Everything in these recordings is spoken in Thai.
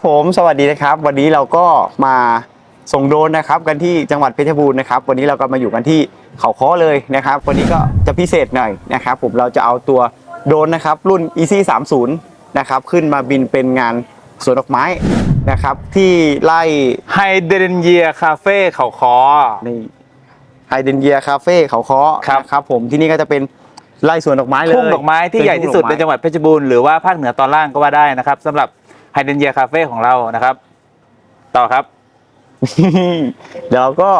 ครับผมสวัสดีนะครับ วันนี้เราก็มาส่งโดรนนะครับ กันที่จังหวัดเพชรบูรณ์นะครับ วันนี้เราก็มาอยู่กันที่เขาค้อเลยนะครับ วันนี้ก็จะพิเศษหน่อยนะครับ ผมเราจะเอาตัวโดรนนะครับ รุ่น EC 3 0นะครับขึ้นมาบินเป็นงานสวนดอกไม้นะครับ ที่ไล่ไฮเดรนเยียคาเฟ่เขาคอในไฮเดนเยียคาเฟ่เขาค้อครับนะครับผมที่นี่ก็จะเป็นไล่สวนดอกไม้เลยทุ่งดอกไม้ที่ใหญ่ที่สุดในจังหวัดเพชรบูรณ์หรือว่าภาคเหนือตอนล่างก็ว่าได้นะครับสำหรับ ไฮเดรนเยียคาเฟ่ของเรานะครับ ต่อครับ เดี๋ยวเราก็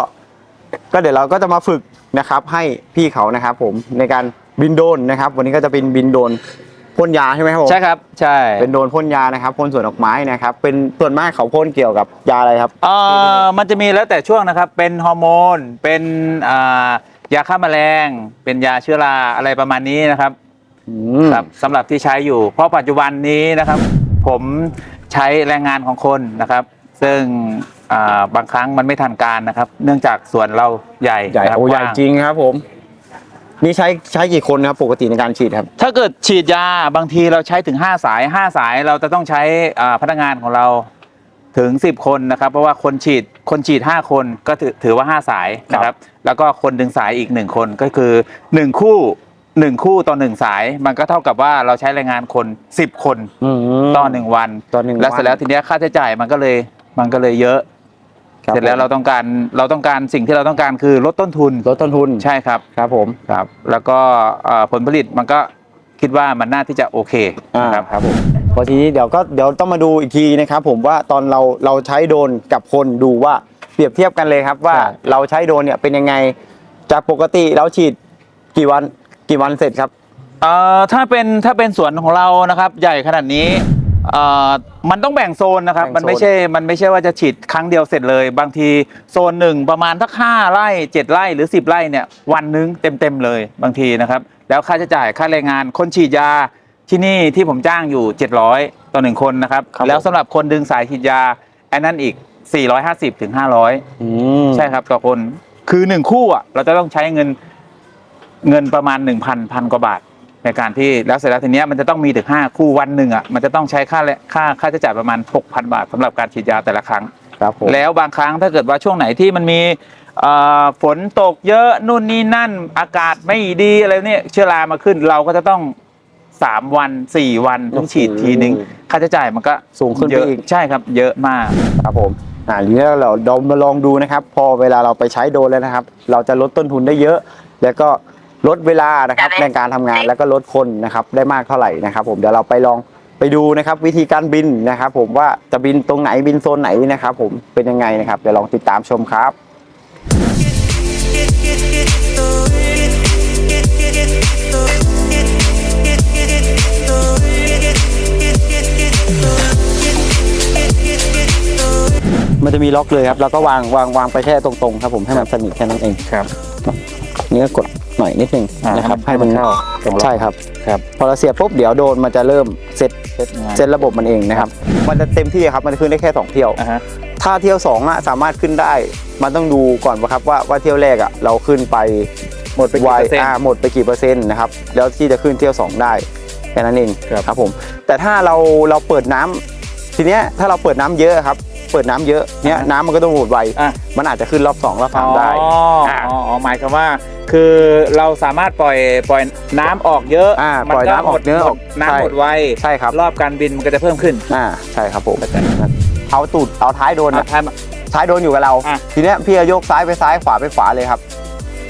ก็เดี๋ยวเราก็จะมาฝึกนะครับให้พี่เขานะครับ ผมในการบินโดรนนะครับ วันนี้ก็จะเป็นบินโดรนพ่นยาใช่ไหมครับผมใช่ครับ ใช่เป็นโดรนพ่นยานะครับพ่นสวนดอกไม้นะครับ เป็นส่วนมากเขาพ่นเกี่ยวกับยาอะไรครับเอ่อมันจะมีแล้วแต่ช่วงนะครับ เป็นฮอร์โมนเป็นอ่ายาฆ่าแมลง เป็นยาเชื้อราอะไรประมาณนี้นะครับอืมครับสำหรับที่ใช้อยู่เพราะปัจจุบันนี้นะครับ ผมใช้แรงงานของคนนะครับ ซึ่งอ่าบางครั้งมันไม่ทันการนะครับ เนื่องจากสวนเราใหญ่ใหญ่นะครับโอ้ใหญ่กว้างจริงครับผมนี่ใช้ใช้กี่คนครับปกติในการฉีดครับ ถ้าเกิดฉีดยาบางทีเราใช้ถึง 5 สาย 5 สายเราจะต้องใช้อ่าพนักงานของเราถึง 10 คนนะครับ เพราะว่าคนฉีดคนฉีด 5 คนก็ถือถือว่า 5 สายนะครับ แล้วก็คนดึงสายอีก 1 คนก็คือ 1 คู่ 1คู่ต่อ1สาย มันก็เท่ากับว่าเราใช้แรงงานคน10คนอืมต่อ1วันต่อหนึ่งแล้วเสร็จแล้วทีเนี้ยค่าใช้จ่ายมันก็เลยมันก็เลยเยอะครับเสร็จแล้วเราต้องการเราต้องการสิ่งที่เราต้องการคือลดต้นทุนลดต้นทุนใช่ครับครับผมครับ แล้วก็เอ่อผลผลิตมันก็คิดว่ามันน่าที่จะโอเคอ่านะครับครับผมพอทีนี้เดี๋ยวก็เดี๋ยวต้องมาดูอีกทีนะครับผมว่าตอนเราเราใช้โดรนกับคนดูว่าเปรียบเทียบกันเลยครับว่าใช่เราใช้โดรนเนี่ยเป็นยังไงจากปกติเราฉีดกี่วัน กี่วันเสร็จครับ เอ่อถ้าเป็นถ้าเป็นสวนของเรานะครับ ใหญ่ขนาดนี้เอ่อมันต้องแบ่งโซนนะครับ แบ่งโซน มันไม่ใช่มันไม่ใช่ว่าจะฉีดครั้งเดียวเสร็จเลย บางทีโซนหนึ่งประมาณทักห้าไร่เจ็ดไร่หรือ10ไร่เนี่ยวันหนึงเต็มเต็มๆเลยบางทีนะครับ แล้วค่าใช้จ่ายค่าแรงงานคนฉีดยาที่นี่ที่ผมจ้างอยู่ 700ต่อหนึ่งคนนะครับ ครับแล้วสำหรับคนดึงสายฉีดยาอันนั้นอีก 450ถึง500 อืมใช่ครับต่อคนคือหนึ่งคู่อะเราจะต้องใช้เงิน เงินประมาณ 1 0 0 0พันกว่าบาท ในการที่แล้วเสร็จแล้วทีเนี้ยมันจะต้องมีถึง 5 คู่วันหนึ่งอะมันจะต้องใช้ค่าและค่าค่าใช้จ่ายประมาณ 6,000 บาทสำหรับการฉีดยาแต่ละครั้ง ครับผม แล้วบางครั้งถ้าเกิดว่าช่วงไหนที่มันมีเอ่อฝนตกเยอะนู่นนี่นั่นอากาศไม่ดีอะไรเนี่ยเชื้อรามาขึ้นเราก็จะต้อง3วัน4วันต้องฉีดทีนึง ค่าใช้จ่ายมันก็สูงขึ้นไปเยอะอีก ใช่ครับ เยอะมาก ครับผมอ่าทีนี้เราเรามาลองดูนะครับ พอเวลาเราไปใช้โดรนแล้วนะครับ เราจะลดต้นทุนได้เยอะ แล้วก็ ลดเวลานะครับในการทำงานแล้วก็ลดคนนะครับได้มากเท่าไหร่นะครับ ผมเดี๋ยวเราไปลองไปดูนะครับวิธีการบินนะครับ ผมว่าจะบินตรงไหนบินโซนไหนนะครับ ผมเป็นยังไงนะครับเดี๋ยวลองติดตามชมครับมันจะมีล็อกเลยครับ แล้วก็วางวางวางไปแค่ตรงๆครับผมให้มันสนิทแค่นั้นเองครับ นี่ก็กดหน่อยนิดนึงอ่านะครับให้มันเข้าตรงล็อกใช่ครับครับพอเราเสียบปุ๊บเดี๋ยวโดรนมันจะเริ่มเซตเซ็ตงานเซตระบบมันเองนะครับ มันจะเต็มที่ครับมันจะขึ้นได้แค่สองเที่ยวอ่าฮะถ้าเที่ยวสองอะสามารถขึ้นได้ มันต้องดูก่อนว่าครับว่าว่าเที่ยวแรกอะเราขึ้นไปหมดไปกี่ไวเปอร์เซ็นต์อ่าหมดไปกี่เปอร์เซ็นต์นะครับแล้วที่จะขึ้นเที่ยวสองได้แค่นั้นเองครับครับผม แต่ถ้าเราเราเปิดน้ำทีเนี้ยถ้าเราเปิดน้ำเยอะครับเปิดน้ำเยอะเนี้ยน้ำมันก็ต้องหมดไวอะมันอาจจะขึ้นรอบสองรอบสามได้อ๋ออ๋อ่าออ๋อหมายความว่า คือเราสามารถปล่อยปล่อยน้ำออกเยอะอ่ามัปล่อยน้ำออกหมดเยอะออกน้ำใช่หมดไวใช่ครับ รอบการบินมันก็จะเพิ่มขึ้น อ่าใช่ครับผมเอาตูดเอาท้ายโดรนอะอะท้ายมาท้ายโดรนอยู่กับเรา อะ ทีเนี้ยพี่จะโยกซ้ายไปซ้ายขวาไปขวาเลยครับ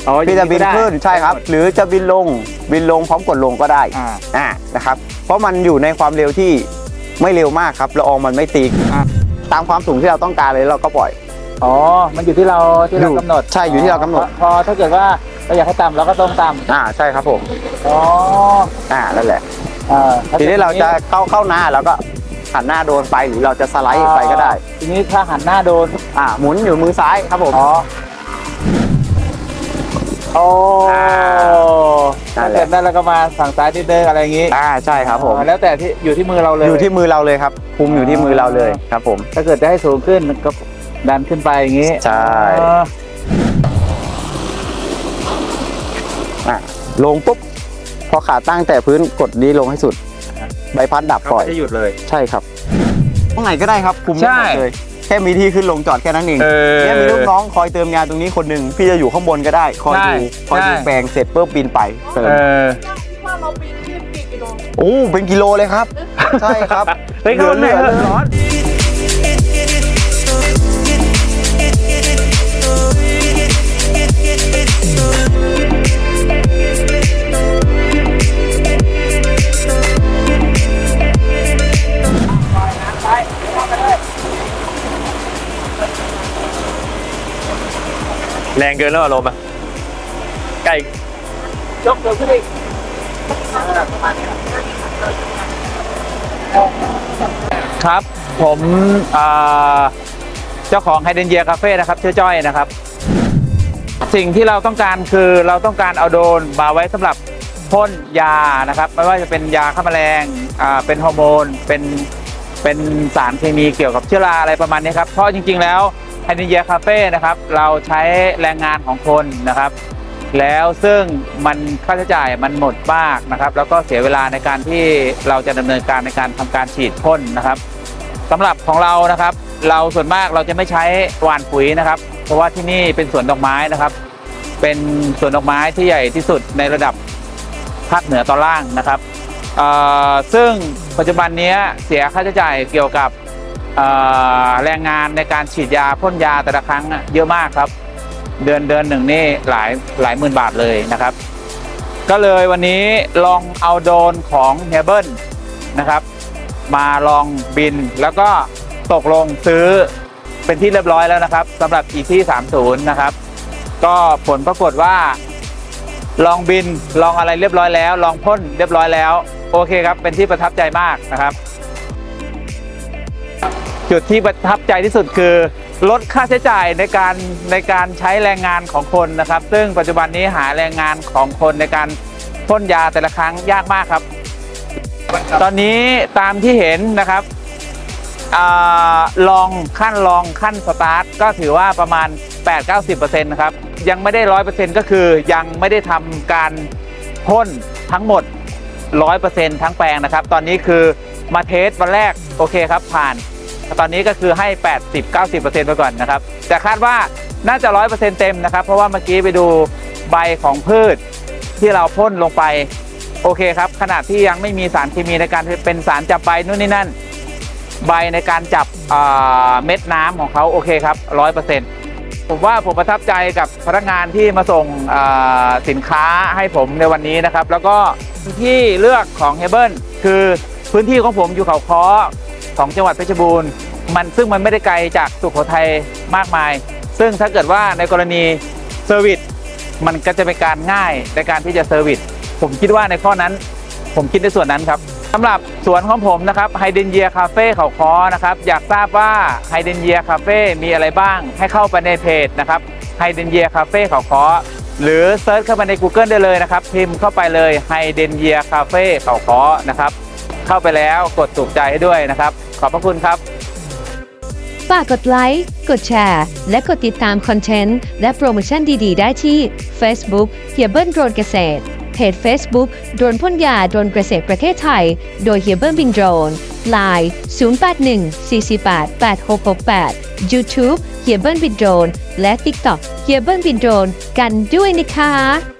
อ๋อพี่จะบินได้ขึ้นใช่ครับ หรือจะบินลงบินลงพร้อมกดลงก็ได้ อ่า อ่านะครับ เพราะมันอยู่ในความเร็วที่ไม่เร็วมากครับละอองมันไม่ตีอะ ตามความสูงที่เราต้องการเลยเราก็ปล่อย อ๋อ มันอยู่ที่เราที่เราอยู่กำหนดใช่อยู่ที่เรากำหนด พอพอถ้าเกิดว่า เราอยากให้ต่ำเราก็ตรงต่อ่าใช่ครับผมำอ๋ออ่านั่นแหละอ่าทีนี้เราจะเข้าเข้าหน้าแล้วก็หันหน้าโดนไปหรือเราจะสไลด์ไปก็ได้ ทีนี้ถ้าหันหน้าโดนอ่าหมุนอยู่มือซ้ายครับผม อ๋อโอ้อ่านั่ถ้านแหละ เกิดนั่นเราก็มาสั่งซ้ายนิดนึงอะไรอย่างงี้อ่าใช่ครับผมอ๋อแล้วแต่ที่อยู่ที่มือเราเลย อยู่ที่มือเราเลยครับคุมอยู่ที่มือเราเลยครับผม ถ้าเกิดจะให้สูงขึ้นก็ดันขึ้นไปอย่างงี้ใช่ อ๋อ อะลงปุ๊บพอขาตั้งแต่พื้นกดนี้ลงให้สุด ใบพัดดับเขาปล่อยก็จะหยุดเลย ใช่ครับรงไหนก็ได้ครับคุมได้หมดเลย แค่มีที่ขึ้นลงจอดแค่นั้นเองเออเนี่ยมีลูกน้องคอยเติมยาตรงนี้คนหนึ่งพี่จะอยู่ข้างบนก็ได้ คอยดูใช่คอยดูใช่ แปลงเสร็จปุ๊บบินไปเติมเออว่าเราปีนที่กี่กิโล โอ้เป็นกิโลเลยครับ ใช่ครับ เฮ้ยเหลือเหเหลืลืออเหลือร้อน แรงเกินแล้วอารมณ์อะใกล้ยกตัวขึ้นอีกครับ ผมอ่าเจ้าของไฮเดนเยียคาเฟ่นะครับชื่อจ้อยนะครับ สิ่งที่เราต้องการคือเราต้องการเอาโดรนมาไว้สำหรับพ่นยานะครับ ไม่ว่าจะเป็นยาฆ่าแมลงอ่าเป็นฮอร์โมนเป็นเป็นสารเคมีเกี่ยวกับเชื้อราอะไรประมาณนี้ครับ เพราะจริง ๆ แล้ว ไฮเดนเยียคาเฟ่นะครับ เราใช้แรงงานของคนนะครับ แล้วซึ่งมันค่าใช้จ่ายมันหมดมากนะครับ แล้วก็เสียเวลาในการที่เราจะดำเนินการในการทำการฉีดพ่นนะครับสำหรับของเรานะครับ เราส่วนมากเราจะไม่ใช้หว่านปุ๋ยนะครับ เพราะว่าที่นี่เป็นสวนดอกไม้นะครับ เป็นสวนดอกไม้ที่ใหญ่ที่สุดในระดับภาคเหนือตอนล่างนะครับเออซึ่งปัจจุบันนี้เสียค่าใช้จ่ายเกี่ยวกับ แรงงานในการฉีดยาพ่นยาแต่ละครั้งเยอะมากครับ เดือนเดือนหนึ่งนี่หลายหลายหมื่นบาทเลยนะครับ ก็เลยวันนี้ลองเอาโดรนของเฮเบิลนะครับ มาลองบินแล้วก็ตกลงซื้อเป็นที่เรียบร้อยแล้วนะครับสำหรับ e ที่30 นะครับ ก็ผลปรากฏว่า ลองบินลองอะไรเรียบร้อยแล้ว ลองพ่นเรียบร้อยแล้ว โอเคครับ เป็นที่ประทับใจมากนะครับ จุดที่ประทับใจที่สุดคือ ลดค่าใช้จ่ายในการในการใช้แรงงานของคนนะครับ ซึ่งปัจจุบันนี้หาแรงงานของคนในการพ่นยาแต่ละครั้งยากมากครับ ตอนนี้ตามที่เห็นนะครับอลองขั้นลองขั้นสตาร์ทก็ถือว่าประมาณ 8-90%นะครับ ยังไม่ได้ 100%ก็คือยังไม่ได้ทำการพ่นทั้งหมด 100%ทั้งแปลงนะครับ ตอนนี้คือมาเทสวันแรก โอเคครับผ่าน ตอนนี้ก็คือให้ 80-90%ไปก่อนนะครับ แต่คาดว่าน่าจะ 100%เต็มนะครับ เพราะว่าเมื่อกี้ไปดูใบของพืชที่เราพ่นลงไป โอเคครับ ขนาดที่ยังไม่มีสารเคมีในการเป็นสารจับใบนู่นนี่นั่น ใบในการจับเม็ดน้ำของเขาโอเคครับ 100%ผมว่าผมประทับใจกับพนักงานที่มาส่งสินค้าให้ผมในวันนี้นะครับ แล้วก็ที่เลือกของเฮเบิลคือพื้นที่ของผมอยู่เขาค้อ ของจังหวัดเพชรบูรณ์ มันซึ่งมันไม่ได้ไกลจากสุโขทัยมากมาย ซึ่งถ้าเกิดว่าในกรณีเซอร์วิสมันก็จะเป็นการง่ายในการที่จะเซอร์วิสผมคิดว่าในข้อนั้นผมคิดในส่วนนั้นครับสำหรับสวนของผมนะครับไฮเดนเยียคาเฟ่เขาคอนะครับ อยากทราบว่าไฮเดนเยียคาเฟ่มีอะไรบ้าง ให้เข้าไปในเพจนะครับไฮเดนเยียคาเฟ่เขาคอหรือเซิร์ชเข้าไปใน Google ได้เลยนะครับ พิมพ์เข้าไปเลยไฮเดนเยียคาเฟ่เขาคอนะครับ เข้าไปแล้วกดถูกใจให้ด้วยนะครับ ขอบพระคุณครับ ฝากกดไลค์ กดแชร์ และกดติดตามคอนเทนต์ และโปรโมชั่นดี ๆ ได้ที่ Facebook เฮียเบิลโดรนเกษตร เพจ Facebook โดรนพ่นยาโดรนเกษตรประเทศไทย โดยเฮียเบิลบินโดรน Line 081 448 8668 YouTube เฮียเบิลบินโดรน และ TikTok เฮียเบิลบินโดรน กันด้วยนะคะ